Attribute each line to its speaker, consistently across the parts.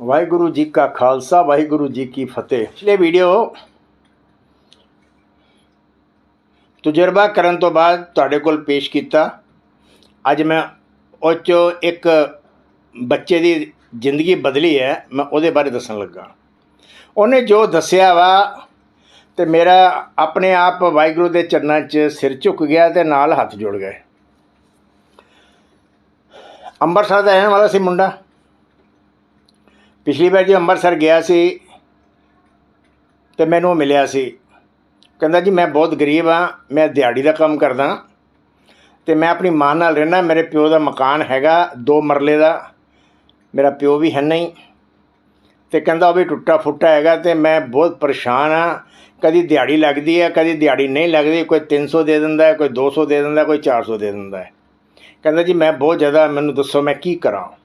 Speaker 1: ਵਾਹਿਗੁਰੂ ਜੀ ਕਾ ਖਾਲਸਾ, ਵਾਹਿਗੁਰੂ ਜੀ ਕੀ ਫਤਿਹ। ਪਿਛਲੇ ਵੀਡੀਓ ਤਜਰਬਾ ਕਰਨ ਤੋਂ ਬਾਅਦ ਤੁਹਾਡੇ ਕੋਲ ਪੇਸ਼ ਕੀਤਾ। ਅੱਜ ਮੈਂ ਉਹ 'ਚੋਂ ਇੱਕ ਬੱਚੇ ਦੀ ਜ਼ਿੰਦਗੀ ਬਦਲੀ ਹੈ, ਮੈਂ ਉਹਦੇ ਬਾਰੇ ਦੱਸਣ ਲੱਗਾ। ਉਹਨੇ ਜੋ ਦੱਸਿਆ ਵਾ, ਤੇ ਮੇਰਾ ਆਪਣੇ ਆਪ ਵਾਹਿਗੁਰੂ ਦੇ ਚਰਨਾਂ 'ਚ ਸਿਰ ਝੁਕ ਗਿਆ ਤੇ ਨਾਲ ਹੱਥ ਜੋੜ ਗਏ। ਅੰਮ੍ਰਿਤਸਰ ਦਾ ਰਹਿਣ ਵਾਲਾ ਸੀ ਮੁੰਡਾ। ਪਿਛਲੀ ਵਾਰ ਜੇ ਅੰਮ੍ਰਿਤਸਰ ਗਿਆ ਸੀ ਤੇ ਮੈਨੂੰ ਉਹ ਮਿਲਿਆ ਸੀ। ਕਹਿੰਦਾ ਜੀ, ਮੈਂ ਬਹੁਤ ਗਰੀਬ ਹਾਂ, ਮੈਂ ਦਿਹਾੜੀ ਦਾ ਕੰਮ ਕਰਦਾ। ਤੇ ਮੈਂ ਆਪਣੀ ਮਾਂ ਨਾਲ ਰਹਿਣਾ ਮੇਰੇ ਪਿਓ ਦਾ ਮਕਾਨ ਹੈਗਾ, ਦੋ ਮਰਲੇ ਦਾ। ਮੇਰਾ ਪਿਓ ਵੀ ਹੈ ਨਹੀਂ। ਤੇ ਕਹਿੰਦਾ ਉਹ ਵੀ ਟੁੱਟਾ ਫੁੱਟਾ ਹੈਗਾ ਤੇ ਮੈਂ ਬਹੁਤ ਪਰੇਸ਼ਾਨ ਆ ਕਦੀ ਦਿਹਾੜੀ ਲੱਗਦੀ ਹੈ, ਕਦੀ ਦਿਹਾੜੀ ਨਹੀਂ ਲੱਗਦੀ। ਕੋਈ 300 ਦੇ ਦਿੰਦਾ ਹੈ, ਕੋਈ 200 ਦੇ ਦਿੰਦਾ ਕੋਈ 400 ਦੇ ਦਿੰਦਾ ਕਹਿੰਦਾ ਜੀ, ਮੈਂ ਬਹੁਤ ਜ਼ਿਆਦਾ, ਮੈਨੂੰ ਦੱਸੋ ਮੈਂ ਕੀ ਕਰਾਂ?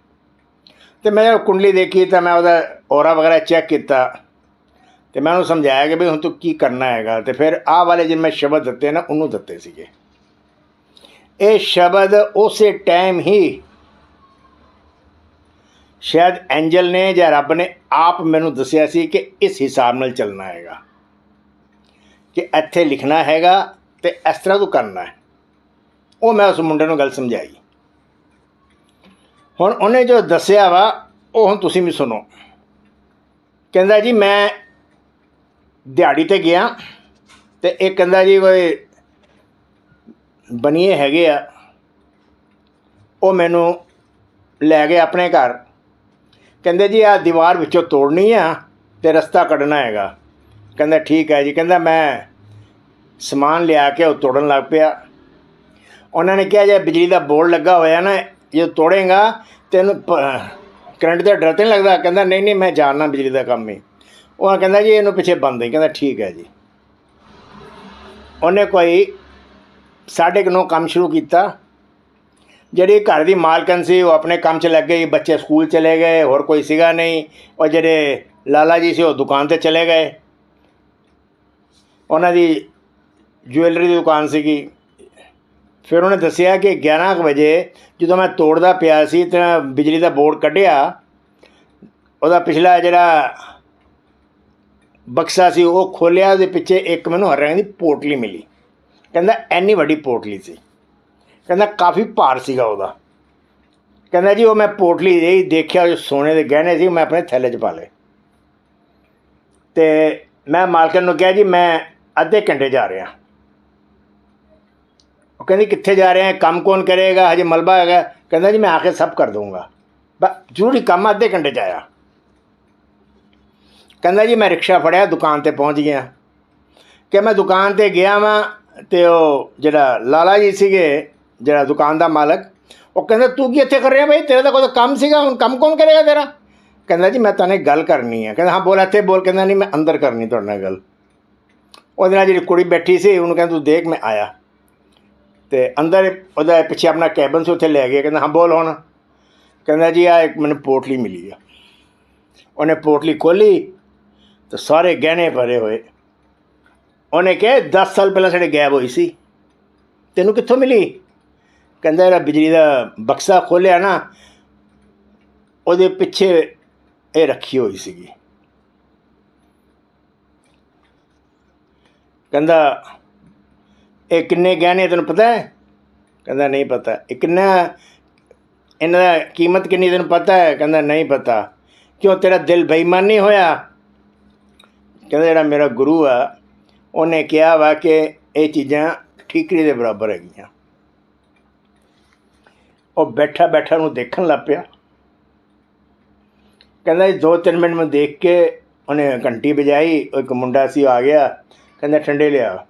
Speaker 1: ਤੇ ਮੈਂ ਜਦੋਂ ਕੁੰਡਲੀ ਦੇਖੀ ਤਾਂ ਮੈਂ ਉਹਦਾ ਔਰਾ ਵਗੈਰਾ ਚੈੱਕ ਕੀਤਾ। ਤੇ ਮੈਂ ਉਹਨੂੰ ਸਮਝਾਇਆ ਕਿ ਵੀ ਹੁਣ ਤੂੰ ਕੀ ਕਰਨਾ ਹੈਗਾ। ਤੇ ਫਿਰ ਆਹ ਵਾਲੇ ਜਿਨ ਮੈਂ ਸ਼ਬਦ ਦਿੱਤੇ ਨਾ, ਉਹਨੂੰ ਦਿੱਤੇ ਸੀਗੇ। ਇਹ ਸ਼ਬਦ ਉਸੇ ਟਾਈਮ ਹੀ ਸ਼ਾਇਦ ਐਂਜਲ ਨੇ ਜਾਂ ਰੱਬ ਨੇ ਆਪ ਮੈਨੂੰ ਦੱਸਿਆ ਸੀ ਕਿ ਇਸ ਹਿਸਾਬ ਨਾਲ ਚੱਲਣਾ ਹੈਗਾ। ਕਿ ਇੱਥੇ ਲਿਖਣਾ ਹੈਗਾ ਤੇ ਇਸ ਤਰ੍ਹਾਂ ਤੂੰ ਕਰਨਾ ਹੈ। ਉਹ ਮੈਂ ਉਸ ਮੁੰਡੇ ਨੂੰ ਗੱਲ ਸਮਝਾਈ। ਹੁਣ ਉਹਨੇ ਜੋ ਦੱਸਿਆ ਵਾ, ਉਹ ਹੁਣ ਤੁਸੀਂ ਵੀ ਸੁਣੋ। ਕਹਿੰਦਾ ਜੀ, ਮੈਂ ਦਿਹਾੜੀ ਤੇ ਗਿਆ ਤੇ ਇਹ ਕਹਿੰਦਾ ਜੀ ਕੋਈ ਬਨੀਏ ਹੈਗੇ ਆ। ਉਹ ਮੈਨੂੰ ਲੈ ਗਏ ਆਪਣੇ ਘਰ। ਕਹਿੰਦੇ ਜੀ ਆ ਦੀਵਾਰ ਵਿੱਚੋਂ ਤੋੜਨੀ ਆ ਤੇ ਰਸਤਾ ਕੱਢਣਾ ਹੈਗਾ। ਕਹਿੰਦਾ ਠੀਕ ਹੈ ਜੀ। ਕਹਿੰਦਾ ਮੈਂ ਸਮਾਨ ਲਿਆ ਕੇ ਉਹ ਤੋੜਨ ਲੱਗ ਪਿਆ। ਉਹਨਾਂ ਨੇ ਕਿਹਾ, ਜੇ ਬਿਜਲੀ ਦਾ ਬੋਰਡ ਲੱਗਾ ਹੋਇਆ ਨਾ ਜੇ ਤੋੜੇਗਾ, ਤੈਨੂੰ ਕਰੰਟ ਦਾ ਡਰ ਤਾਂ ਨਹੀਂ ਲੱਗਦਾ? ਕਹਿੰਦਾ, ਨਹੀਂ ਨਹੀਂ, ਮੈਂ ਜਾਣਨਾ ਬਿਜਲੀ ਦਾ ਕੰਮ ਹੀ ਉਹ ਕਹਿੰਦਾ ਜੀ, ਇਹਨੂੰ ਪਿੱਛੇ ਬੰਦ ਹੀ, ਕਹਿੰਦਾ ਠੀਕ ਹੈ ਜੀ। ਉਹਨੇ ਕੋਈ ਸਾਢੇ ਕੁ ਨੌ ਕੰਮ ਸ਼ੁਰੂ ਕੀਤਾ। ਜਿਹੜੀ ਘਰ ਦੀ ਮਾਲਕਨ ਸੀ, ਉਹ ਆਪਣੇ ਕੰਮ 'ਚ ਲੱਗ ਗਈ, ਬੱਚੇ ਸਕੂਲ ਚਲੇ ਗਏ, ਹੋਰ ਕੋਈ ਸੀਗਾ ਨਹੀਂ। ਉਹ ਜਿਹੜੇ ਲਾਲਾ ਜੀ ਸੀ, ਉਹ ਦੁਕਾਨ ਤੇ ਚਲੇ ਗਏ। ਉਹਨਾਂ ਦੀ ਜੁਐਲਰੀ ਦੀ ਦੁਕਾਨ ਸੀਗੀ। ਫਿਰ ਉਹਨੇ ਦੱਸਿਆ ਕਿ 11 ਕੁ ਵਜੇ ਜਦੋਂ ਮੈਂ ਤੋੜਦਾ ਪਿਆ ਸੀ ਤਾਂ ਬਿਜਲੀ ਦਾ ਬੋਰਡ ਕੱਢਿਆ, ਉਹਦਾ ਪਿਛਲਾ ਜਿਹੜਾ ਬਕਸਾ ਸੀ ਉਹ ਖੋਲਿਆ ਉਹਦੇ ਪਿੱਛੇ ਇੱਕ ਮੈਨੂੰ ਹਰੇ ਰੰਗ ਦੀ ਪੋਟਲੀ ਮਿਲੀ। ਕਹਿੰਦਾ ਐਨੀ ਵੱਡੀ ਪੋਟਲੀ ਸੀ। ਕਹਿੰਦਾ ਕਾਫੀ ਭਾਰ ਸੀਗਾ ਉਹਦਾ। ਕਹਿੰਦਾ ਜੀ ਉਹ ਮੈਂ ਪੋਟਲੀ ਜਿਹੀ ਦੇਖਿਆ, ਉਹ ਸੋਨੇ ਦੇ ਗਹਿਣੇ ਸੀ, ਮੈਂ ਆਪਣੇ ਥੈਲੇ 'ਚ ਪਾ ਲਏ। ਤੇ ਮੈਂ ਮਾਲਕਨ ਨੂੰ ਕਿਹਾ ਜੀ, ਮੈਂ ਅੱਧੇ ਘੰਟੇ ਜਾ ਰਿਹਾ। ਉਹ ਕਹਿੰਦੀ ਕਿੱਥੇ ਜਾ ਰਹੇ ਹੈ ਕੰਮ ਕੌਣ ਕਰੇਗਾ ਹਜੇ ਮਲਬਾ ਹੈਗਾ ਕਹਿੰਦਾ ਜੀ ਮੈਂ ਆ ਕੇ ਸਭ ਕਰ ਦੂੰਗਾ ਬਸ ਜ਼ਰੂਰੀ ਕੰਮ ਆ, ਅੱਧੇ ਘੰਟੇ 'ਚ ਆਇਆ ਕਹਿੰਦਾ ਜੀ ਮੈਂ ਰਿਕਸ਼ਾ ਫੜਿਆ ਦੁਕਾਨ ਤੇ ਪਹੁੰਚ ਗਿਆ ਕਿ ਮੈਂ ਦੁਕਾਨ ਤੇ ਗਿਆ ਵਾਂ ਤੇ ਉਹ ਜਿਹੜਾ ਲਾਲਾ ਜੀ ਸੀਗੇ ਜਿਹੜਾ ਦੁਕਾਨ ਦਾ ਮਾਲਕ ਉਹ ਕਹਿੰਦਾ ਤੂੰ ਕੀ ਇੱਥੇ ਕਰ ਰਿਹਾ ਬਈ ਤੇਰਾ ਤਾਂ ਕੋਈ ਕੰਮ ਸੀਗਾ ਹੁਣ ਕੰਮ ਕੌਣ ਕਰੇਗਾ ਤੇਰਾ ਕਹਿੰਦਾ ਜੀ ਮੈਂ ਤਾਂ ਇੱਕ ਗੱਲ ਕਰਨੀ ਹੈ ਕਹਿੰਦਾ ਹਾਂ ਬੋਲ ਇੱਥੇ ਬੋਲ ਕਹਿੰਦਾ ਨਹੀਂ ਮੈਂ ਅੰਦਰ ਕਰਨੀ ਤੁਹਾਡੇ ਨਾਲ ਗੱਲ ਉਹਦੇ ਨਾਲ ਜਿਹੜੀ ਕੁੜੀ ਬੈਠੀ ਸੀ ਉਹਨੂੰ ਕਹਿੰਦਾ ਤੂੰ ਦੇਖ ਮੈਂ ਆਇਆ ਤੇ ਅੰਦਰ ਉਹਦਾ ਪਿੱਛੇ ਆਪਣਾ ਕੈਬਨ ਸੀ, ਉੱਥੇ ਲੈ ਗਿਆ ਕਹਿੰਦਾ, ਹਾਂ, ਬੋਲ ਹੁਣ। ਕਹਿੰਦਾ ਜੀ ਆ ਇੱਕ ਮੈਨੂੰ ਪੋਟਲੀ ਮਿਲੀ ਆ। ਉਹਨੇ ਪੋਟਲੀ ਖੋਲੀ ਤੇ ਸਾਰੇ ਗਹਿਣੇ ਭਰੇ ਹੋਏ। ਉਹਨੇ ਕਿਹਾ 10 ਸਾਲ ਪਹਿਲਾਂ ਸਾਡੇ ਗਾਇਬ ਹੋਈ ਸੀ। ਤੈਨੂੰ ਕਿੱਥੋਂ ਮਿਲੀ? ਕਹਿੰਦਾ ਇਹਦਾ ਬਿਜਲੀ ਦਾ ਬਕਸਾ ਖੋਲਿਆ ਨਾ, ਉਹਦੇ ਪਿੱਛੇ ਇਹ ਰੱਖੀ ਹੋਈ ਸੀਗੀ। ਕਹਿੰਦਾ ਇਹ ਕਿੰਨੇ ਗਹਿਣੇ ਤੈਨੂੰ ਪਤਾ ਹੈ? ਕਹਿੰਦਾ, ਨਹੀਂ ਪਤਾ। ਇਹ ਕਿੰਨਾ, ਇਹਨਾਂ ਦਾ ਕੀਮਤ ਕਿੰਨੀ ਤੈਨੂੰ ਪਤਾ ਹੈ? ਕਹਿੰਦਾ, ਨਹੀਂ ਪਤਾ। ਕਿਉਂ ਤੇਰਾ ਦਿਲ ਬੇਈਮਾਨੀ ਹੋਇਆ? ਕਹਿੰਦਾ, ਜਿਹੜਾ ਮੇਰਾ ਗੁਰੂ ਆ, ਉਹਨੇ ਕਿਹਾ ਵਾ ਕਿ ਇਹ ਚੀਜ਼ਾਂ ਠੀਕਰੀ ਦੇ ਬਰਾਬਰ ਹੈਗੀਆਂ। ਉਹ ਬੈਠਾ ਬੈਠਾ ਨੂੰ ਦੇਖਣ ਲੱਗ ਪਿਆ। ਕਹਿੰਦਾ ਜੀ ਦੋ ਤਿੰਨ ਮਿੰਟ ਮੈਂ ਦੇਖ ਕੇ ਉਹਨੇ ਘੰਟੀ ਵਜਾਈ, ਉਹ ਇੱਕ ਮੁੰਡਾ ਸੀ, ਉਹ ਆ ਗਿਆ। ਕਹਿੰਦਾ, ਠੰਡੇ ਲਿਆ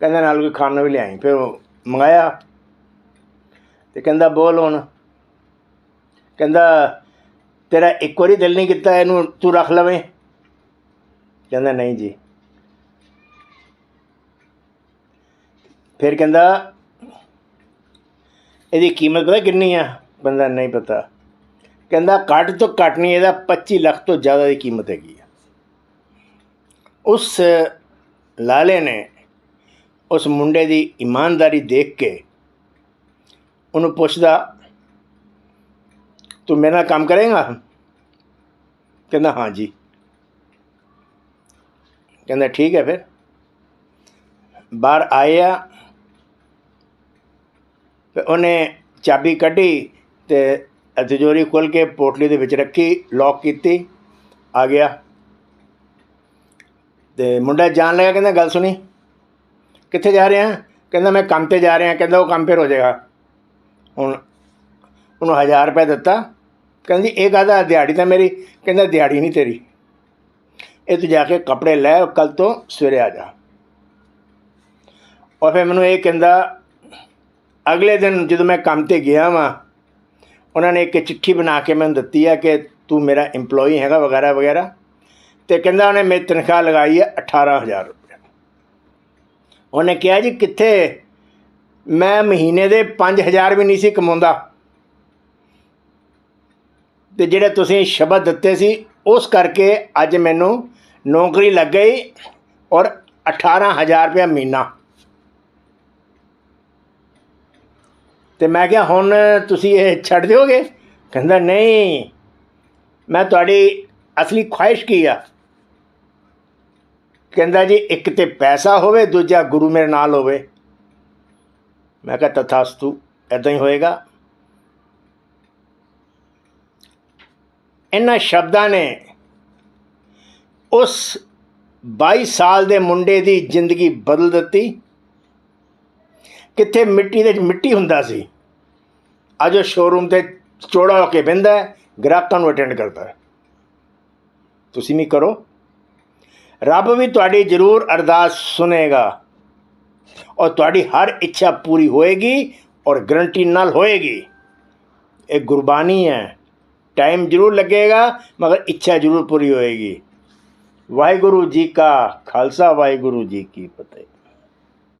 Speaker 1: ਕਹਿੰਦਾ ਨਾਲ ਕੋਈ ਖਾਣਾ ਵੀ ਲਿਆਈ। ਫਿਰ ਉਹ ਮੰਗਾਇਆ। ਤੇ ਕਹਿੰਦਾ, ਬੋਲ ਹੁਣ। ਕਹਿੰਦਾ, ਤੇਰਾ ਇੱਕ ਵਾਰੀ ਦਿਲ ਨਹੀਂ ਕੀਤਾ ਇਹਨੂੰ ਤੂੰ ਰੱਖ ਲਵੇਂ? ਕਹਿੰਦਾ, ਨਹੀਂ ਜੀ। ਫਿਰ ਕਹਿੰਦਾ, ਇਹਦੀ ਕੀਮਤ ਪਤਾ ਕਿੰਨੀ ਆ? ਬੰਦਾ, ਨਹੀਂ ਪਤਾ। ਕਹਿੰਦਾ, ਘੱਟ ਤੋਂ ਘੱਟ ਨਹੀਂ, ਇਹਦਾ 25 ਲੱਖ ਤੋਂ ਜ਼ਿਆਦਾ ਦੀ ਕੀਮਤ ਹੈਗੀ ਆ। ਉਸ ਲਾਲੇ ਨੇ ਉਸ ਮੁੰਡੇ ਦੀ ਇਮਾਨਦਾਰੀ ਦੇਖ ਕੇ ਉਹਨੂੰ ਪੁੱਛਦਾ, ਤੂੰ ਮੇਰੇ ਨਾਲ ਕੰਮ ਕਰੇਗਾ? ਕਹਿੰਦਾ, ਹਾਂ ਜੀ। ਕਹਿੰਦਾ, ਠੀਕ ਹੈ ਫਿਰ। ਬਾਹਰ ਆਇਆ ਤੇ ਉਹਨੇ ਚਾਬੀ ਕੱਢੀ ਤੇ ਤਿਜੋਰੀ ਖੋਲ ਕੇ ਪੋਟਲੀ ਦੇ ਵਿੱਚ ਰੱਖੀ ਲੌਕ ਕੀਤੀ, ਆ ਗਿਆ। ਤੇ ਮੁੰਡਾ ਜਾਣ ਲੱਗਾ, ਕਹਿੰਦਾ, ਗੱਲ ਸੁਣੀ। ਕਿੱਥੇ ਜਾ ਰਿਹਾ? ਕਹਿੰਦਾ, ਮੈਂ ਕੰਮ ਤੇ ਜਾ ਰਿਹਾ। ਕਹਿੰਦਾ, ਉਹ ਕੰਮ ਫਿਰ ਹੋ ਜਾਏਗਾ। ਹੁਣ, ਉਹਨੂੰ 1000 ਰੁਪਏ ਦਿੱਤਾ। ਕਹਿੰਦੀ, ਇਹ ਕਾਹਦਾ ਦਿਹਾੜੀ ਤਾਂ ਮੇਰੀ। ਕਹਿੰਦਾ, ਦਿਹਾੜੀ ਨਹੀਂ ਤੇਰੀ। ਇਹ ਤੂੰ ਜਾ ਕੇ ਕੱਪੜੇ ਲੈ, ਕੱਲ ਤੋਂ ਸਵੇਰੇ ਆ ਜਾ। ਔਰ ਫਿਰ ਮੈਨੂੰ ਇਹ ਕਹਿੰਦਾ, ਅਗਲੇ ਦਿਨ ਜਦੋਂ ਮੈਂ ਕੰਮ ਤੇ ਗਿਆ ਵਾਂ, ਉਹਨਾਂ ਨੇ ਇੱਕ ਚਿੱਠੀ ਬਣਾ ਕੇ ਮੈਨੂੰ ਦਿੱਤੀ ਆ ਕਿ ਤੂੰ ਮੇਰਾ EMPLOYEE ਹੈਗਾ, ਵਗੈਰਾ ਵਗੈਰਾ। ਤੇ ਕਹਿੰਦਾ ਉਹਨੇ ਮੇਰੀ ਤਨਖਾਹ ਲਗਾਈ ਹੈ 18000 ਰੁਪਏ। ਉਹਨੇ ਕਿਹਾ ਜੀ, ਕਿੱਥੇ? ਮੈਂ ਮਹੀਨੇ ਦੇ 5000 ਵੀ ਨਹੀਂ ਸੀ ਕਮਾਉਂਦਾ। ਤੇ ਜਿਹੜੇ ਤੁਸੀਂ ਸ਼ਬਦ ਦਿੱਤੇ ਸੀ, ਉਸ ਕਰਕੇ ਅੱਜ ਮੈਨੂੰ ਨੌਕਰੀ ਲੱਗ ਗਈ ਔਰ 18000 ਰੁਪਏ ਮਹੀਨਾ। ਤੇ ਮੈਂ ਕਿਹਾ, ਹੁਣ ਤੁਸੀਂ ਇਹ ਛੱਡ ਦਿਓਗੇ? ਕਹਿੰਦਾ, ਨਹੀਂ, ਮੈਂ ਤੁਹਾਡੀ ਅਸਲੀ ਖੁਆਇਸ਼ ਕੀ ਆ? ਕਹਿੰਦਾ ਜੀ, ਇੱਕ ਤੇ ਪੈਸਾ ਹੋਵੇ, ਦੂਜਾ ਗੁਰੂ ਮੇਰੇ ਨਾਲ ਹੋਵੇ। ਮੈਂ ਕਿਹਾ, ਤਥਾਸਤੂ ਐਦਾਂ ਹੀ ਹੋਏਗਾ। ਇਹਨਾਂ ਸ਼ਬਦਾਂ ਨੇ ਉਸ 22 ਸਾਲ ਦੇ ਮੁੰਡੇ ਦੀ ਜ਼ਿੰਦਗੀ ਬਦਲ ਦਿੱਤੀ। ਕਿੱਥੇ ਮਿੱਟੀ ਦੇ ਮਿੱਟੀ ਹੁੰਦਾ ਸੀ। ਅੱਜ ਉਹ ਸ਼ੋਰੂਮ ਤੇ ਚੋੜਾ ਹੋ ਕੇ ਬਹਿੰਦਾ ਗ੍ਰਾਹਕਾਂ ਨੂੰ ਅਟੈਂਡ ਕਰਦਾ ਤੁਸੀਂ ਵੀ ਕਰੋ। ਰੱਬ ਵੀ ਤੁਹਾਡੀ ਜ਼ਰੂਰ ਅਰਦਾਸ ਸੁਨੇਗਾ। ਔਰ ਤੁਹਾਡੀ ਹਰ ਇੱਛਾ ਪੂਰੀ ਹੋਏਗੀ ਔਰ ਗਰੰਟੀ ਨਾਲ ਹੋਏਗੀ। ਇਹ ਗੁਰਬਾਣੀ ਹੈ। ਟਾਈਮ ਜ਼ਰੂਰ ਲੱਗੇਗਾ, ਮਗਰ ਇੱਛਾ ਜ਼ਰੂਰ ਪੂਰੀ ਹੋਏਗੀ। ਵਾਹਿਗੁਰੂ ਜੀ ਕਾ ਖਾਲਸਾ, ਵਾਹਿਗੁਰੂ ਜੀ ਕੀ ਫਤਿਹ।